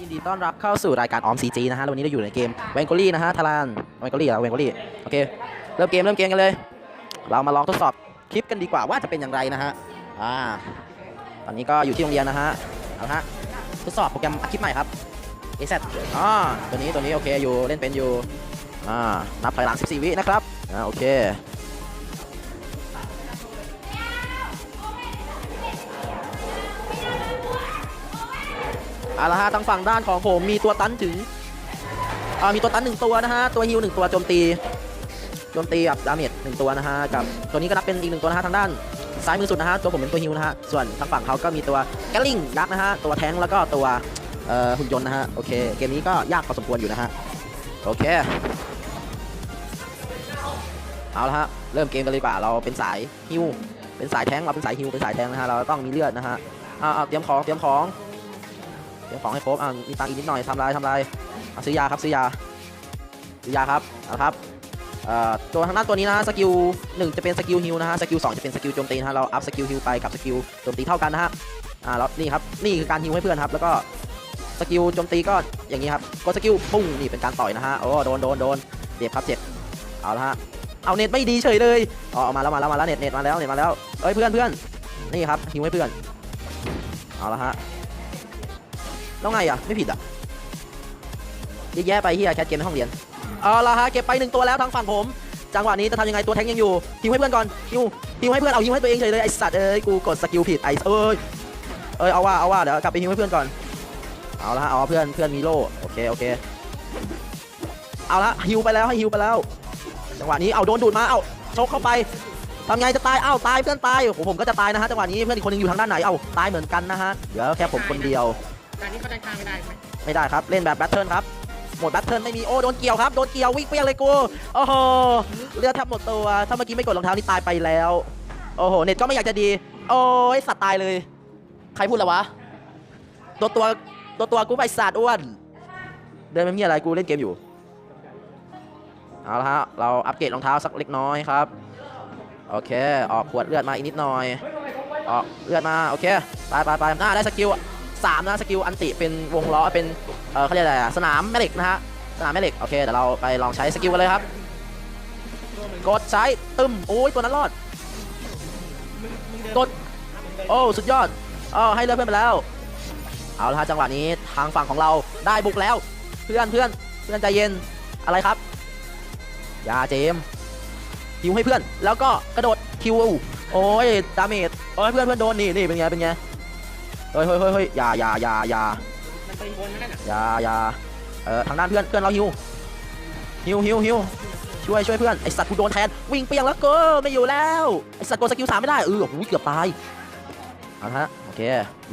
ยินดีต้อนรับเข้าสู่รายการออม CG นะฮะวันนี้เราอยู่ในเกมแวงโกลี่นะฮะทารานแวงโกลี่เหรอแวงโกลี่โอเค เริ่มเกมเริ่มเกมกันเลย เรามาลองทดสอบคลิปกันดีกว่าว่าจะเป็นอย่างไรนะฮะ อ่า ตอนนี้ก็อยู่ที่โรงเรียนนะฮะ เอาละฮะ ทดสอบโปรแกรมอัดคลิปใหม่ครับ a z อ่าตัวนี้ตัวนี้โอเคอยู่ เล่นเป็นอยู่ อ่านับถอยหลัง 14 วินะครับอ่าโอเคเอาละฮะทางฝั่งด้านของผมมีตัวตันถึงอ่ามีตัวตันหนึ่งตัวนะฮะ ตัวฮิวหนึ่งตัวโจมตีโจมตีกับดาเมจหนึ่งตัวนะฮะกับตัวนี้ก็นับเป็นอีกหนึ่งตัวนะฮะทางด้านซ้ายมือสุดนะฮะตัวผมเป็นตัวฮิวนะฮะส่วนทางฝั่งเขาก็มีตัวแกลลิงดักนะฮะตัวแทงแล้วก็ตัวหุ่นยนต์นะฮะโอเคเกมนี้ก็ยากพอสมควรอยู่นะฮะโอเค เอาละฮะเริ่มเกมกันเลยดีกว่าเราเป็นสายฮิวเป็นสายแทงเราเป็นสายฮิวเป็นสายแทงนะฮะเราต้องมีเลือดนะฮะอ่าเอาเตรียมของเตรียมของเตรียมของให้ครบอ่ามีตังอีกนิดหน่อยทำลายทำลายอะซื้อยาครับซื้อยาซื้อยาครับเอาครับตัวทางด้านตัวนี้นะฮะสกิลหนึ่งจะเป็นสกิลฮิลนะฮะสกิลสองจะเป็นสกิลโจมตีนะฮะเราอัพสกิลฮิลไปกับสกิลโจมตีเท่ากันนะฮะอ่าแล้วนี่ครับนี่คือการฮิลให้เพื่อนครับ แล้วก็สกิลโจมตีก็อย่างนี้ครับกดสกิลปุ้งนี่เป็นการต่อยนะฮะโอ้โดนโดนโดนเจ็บครับเจ็บเอาละฮะ เอาเน็ตไม่ดีเฉยเลยอ๋ออามาแล้วมาแล้วมาแล้วเน็ตเน็ตมาแล้วเน็ตมาแล้วเอ้ยเพื่อนเพื่อนนี่ครับฮิวให้เพื่อนเอาละฮะแล้วไงอะไม่ผิดอะเยอะแยะไปที่แคทเกมในห้องเรียนเอาละฮะเก็บไปหนึ่งตัวแล้วทางฝั่งผมจังหวะนี้จะทำยังไงตัวแทงยังอยู่ฮิวให้เพื่อนก่อนฮิวฮิวให้เพื่อนเอาฮิวให้ตัวเองเฉยเลยไอสัตว์เอ้ยกูกดสกิลผิดไอเอ้ยเอ้ยเอาว่าเอาว่าเดี๋ยวกลับไปฮิวให้เพื่อนก่อนเอาละฮะเอาเพื่อนเพื่อนมีโล่โอเคโอเคเอาละฮิวไปแล้วให้ฮิวไปแล้ว จังหวะนี้เอาโดนดูดมาเอาชกเข้าไปทำไงจะตายเอ้าตายเพื่อนตายโอ้โหผมก็จะตายนะฮะจังหวะนี้เพื่อนอีกคนหนึงอยู่ทางด้านไหนเอ้าตายเหมือนกันนะฮะเหลือแค่ผมคนเดียวการนี้เขาได้ข้างไม่ได้ไหมไม่ได้ครับเล่นแบบแบทเทิลครับหมดแบทเทิลไม่มีโอ้โดนเกี่ยวครับโดนเกี่ยววิ่งเปี้ยงเลยกูโอ้โหเลือดแทบหมดตัวถ้าเมื่อกี้ไม่กดรองเท้านี่ตายไปแล้วโอ้โหเน็ตก็ไม่อยากจะดี โอ้ยสัตว์ตายเลย ใครพูดแล้ววะตัวตัวตัวตัวกูไปสัตว์อ้วนเดินไม่มีอะไรกูเล่นเกมอยู่ เอาละฮะเราอัปเกรดรองเท้าสักเล็กน้อยครับ โอเค ออกขวดเลือดมาอีกนิดหน่อย ออกเลือดมาโอเคไปไปไปหน้าได้สกิลสามนะสกิลอันติเป็นวงล้อเป็นเออเขาเรียกอะไรอะสนามแม่เหล็กนะฮะสนามแม่เหล็กโอเคเดี๋ยวเราไปลองใช้สกิลกันเลยครับ กดใช้ตึมโอ้ยตัวนั้นรอดกดโอ้สุดยอดอ๋อให้เลือดเพื่อนไปแล้ว เอาละฮะจังหวะนี้ทางฝั่งของเราได้บุกแล้ว เพื่อนเพื่อนเพื่อนใจเย็นอะไรครับ ย่าเจมส์คิวให้เพื่อน แล้วก็กระโดดคิวโอ้ยดาเมจโอ้ยเพื่อนเพื่อนโดนนี่นี่เป็นไงเป็นไงเฮ้ยเฮ้ยเฮ้ยยอย่าอย่าอย่าอย่ามันเป็นบนนั่นน่ะอย่าอย่าเออทางด้านเพื่อนเพื่อนเราฮิวฮิวฮิวฮิวช่วยช่วยเพื่อนไอสัตว์กูโดนแทนวิ่งเปียงแล้วก็ไม่อยู่แล้วไอสัตว์กดสกิลสามไม่ได้เออโอ้โหเกือบตายเอาละฮะโอเค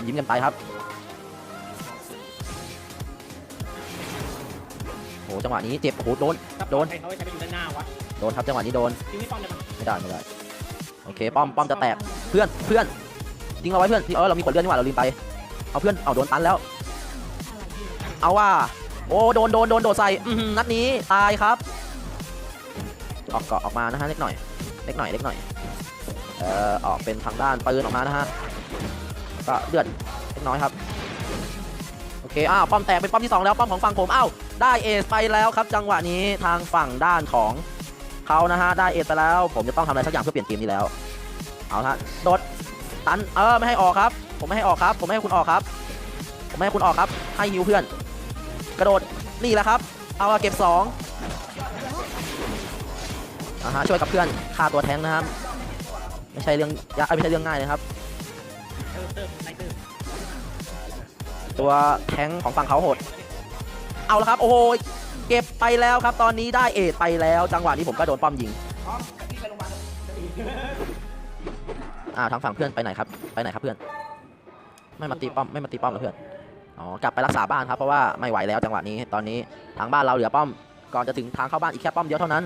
ยิ้มกันไปครับ หจังหวะนี้เจ็บโอ้โหโดนโดนใครเขาใช้ไปอยู่ด้านหน้าวะโดนครับจังหวะนี้โดนคิวให้ป้อมได้ปะไม่ได้ไม่ได้โอเคป้อมป้อมจะแตกเพื่อนเพื่อนทิ้งเราไว้เพื่อนที่เออเรามีขวดเลือดนี่หว่าเราลืมไปเอาเพื่อนเอาโดนตันแล้ว เอาว่าโอ้โดนโดนโดนโดดใส่อื้อหือนัดนี้ตายครับ ออกเกาะออกมานะฮะเล็กหน่อยเล็กหน่อยเล็กหน่อยเอ่อออกเป็นทางด้านปืนออกมานะฮะก็เลือดเล็กน้อยครับโอเคอ้าวป้อมแตกเป็นป้อมที่สองแล้วป้อมของฝั่งผมอ้าว ได้เอสไปแล้วครับจังหวะนี้ทางฝั่งด้านของเขานะฮะได้เอสไปแล้ว ผมจะต้องทำอะไรสักอย่างเพื่อเปลี่ยนเกมนี้แล้ว เอาละโดดตันเออไม่ให้ออกครับ ผมไม่ให้ออกครับ ผมไม่ให้คุณออกครับ ผมไม่ให้คุณออกครับ ให้ฮิวเพื่อน กระโดดนี่แหละครับ เอาเก็บสองอ่าฮะช่วยกับเพื่อนฆ่าตัวแท้งนะครับไม่ใช่เรื่องยากไม่ใช่เรื่องง่ายเลยครับ ตัวแท้งของฝั่งเขาโหด เอาละครับ โอ้โหเก็บไปแล้วครับ ตอนนี้ได้เอทไปแล้ว จังหวะนี้ผมก็โดนป้อมยิงอ่าทางฝั่งเพื่อนไปไหนครับ ไปไหนครับเพื่อน ไม่มาตีป้อมไม่มาตีป้อมแล้วเพื่อน อ๋อ กลับไปรักษาบ้านครับ เพราะว่าไม่ไหวแล้วจังหวะนี้ ตอนนี้ทางบ้านเราเหลือป้อม ก่อนจะถึงทางเข้าบ้านอีกแค่ป้อมเดียวเท่านั้น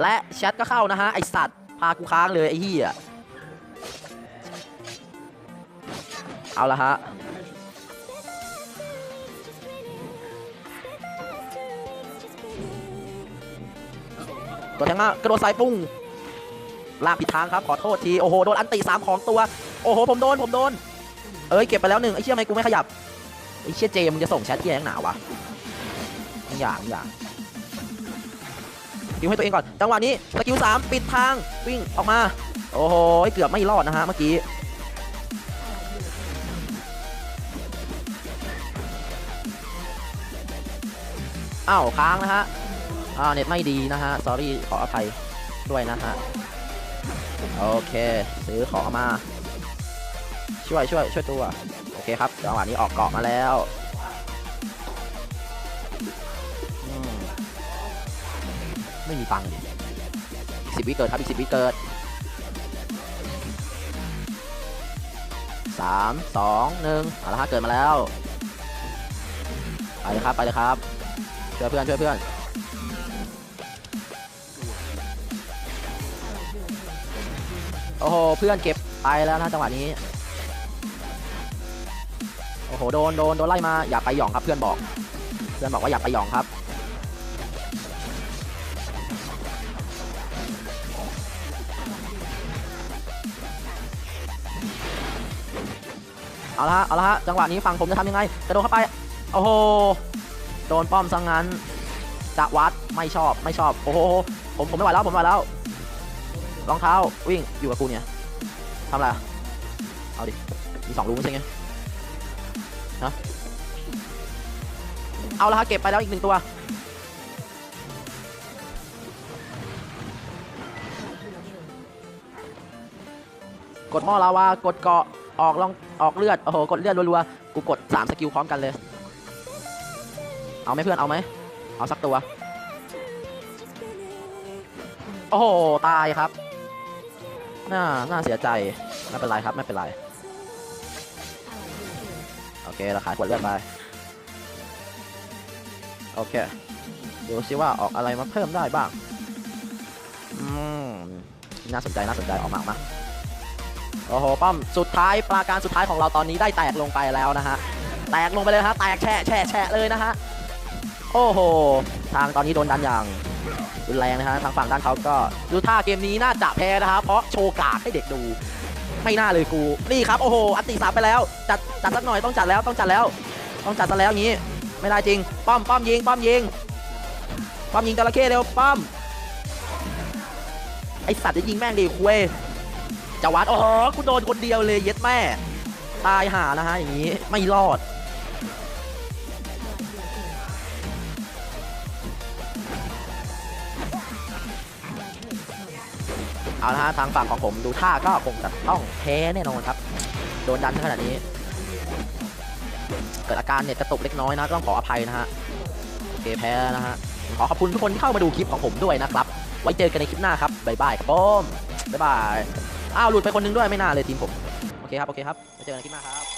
และแชทก็เข้านะฮะ ไอสัตว์ พากูค้างเลยไอ้เหี้ย เอาละฮะ ตัวแทงมากระโดดสายปุ้งลากผิดทางครับขอโทษทีโอ้โหโดนอันติสามของตัวโอ้โหผมโดนผมโดน เอ้ยเก็บไปแล้วหนึ่งไอ้เชี่ยไมกูไม่ขยับไอ้เชี่ยเจมึงจะส่งแชทที่ไหนนักหนาวะอย่างอย่าคิวให้ตัวเองก่อนจังหวะนี้สกิลสามปิดทางวิ่งออกมา โอ้โหเกือบไม่รอดนะฮะเมื่อกี้อ้าวค้างนะฮะ อ่าเน็ตไม่ดีนะฮะ sorry ขออภัยด้วยนะฮะ โอเคซื้อของมา ช่วยช่วยช่วยตัว โอเคครับจังหวะนี้ออกเกาะมาแล้วมไม่มีตังค์ดิสิบวิเกิดครับอีกสิบวิเกิดสามสองหนึ่งเอาละฮะเกิดมาแล้ว ไปเลยครับ ไปเลยครับ ช่วยเพื่อนช่วยเพื่อน โอ้โหเพื่อนเก็บไปแล้วนะจังหวะนี้ โอ้โหโดนโดนโดนไล่มาอย่าไปหยองครับเพื่อนบอก เพื่อนบอกว่าอย่าไปหยองครับ เอาละฮะเอาละฮะจังหวะนี้ฝั่งผมจะทำยังไงกระโดดเข้าไปโอ้โหโดนป้อมซะงงั้นจะวัดไม่ชอบไม่ชอบโอ้โหผมผมไม่ไหวแล้วผมไม่ไหวแล้ว รองเท้าวิ่งอยู่กับกูเนี่ยทำอะไรเอาดิมีสองรูไม่ใช่ไงเอาละฮะเก็บไปแล้วอีกหนึ่งตัวกดหม้อลาวากดเกาะออกลองออกเลือดโอ้โหกดเลือดรัวๆกูกด3สกิลพร้อมกันเลย เอาไหมเพื่อนเอาไหมเอาสักตัว โอ้โหตายครับ น่า น่าเสียใจ ไม่เป็นไรครับ ไม่เป็นไร โอเค เราขายขวดเลือดไป โอเค ดูซิว่าออกอะไรมาเพิ่มได้บ้าง อืม น่าสนใจ น่าสนใจ ออกมาออกมาโอ้โห ป้อม สุดท้ายปราการสุดท้ายของเราตอนนี้ได้แตกลงไปแล้วนะฮะ แตกลงไปเลยฮะ แตกแฉะแฉะแฉะเลยนะฮะ โอ้โห ทางตอนนี้โดนดันอย่าง รุนแรงนะฮะทางฝั่งด้านเขาก็ดูท่าเกมนี้น่าจะแพ้นะฮะเพราะโชว์กาให้เด็กดู ไม่น่าเลยกูนี่ครับโอ้โหอัตติสามไปแล้ว จัดจัดสักหน่อยต้องจัดแล้วต้องจัดแล้ว ต้องจัดซะแล้วอย่างนี้ ไม่ได้จริง ป้อมป้อมยิงป้อมยิงป้อมยิงจระเข้เร็วป้อมไอสัตว์จะยิงแม่งดิคุยจะวัดโอ้โหกูโดนคนเดียวเลยเย็ดแม่ ตายห่านะฮะอย่างนี้ไม่รอด เอาละฮะทางฝั่งของผมดูท่าก็คงจะต้องแพ้แน่นอนครับ โดนดันขนาดนี้ เกิดอาการเนี่ยกระตุกเล็กน้อยนะต้องขออภัยนะฮะโอเคแพ้นะฮะขอขอบคุณทุกคนที่เข้ามาดูคลิปของผมด้วยนะครับ ไว้เจอกันในคลิปหน้าครับบ๊ายบายครับผมบ๊ายบายอ้าวหลุดไปคนนึงด้วยไม่น่าเลยทีมผมโอเคครับโอเคครับไว้เจอกันในคลิปหน้าครับ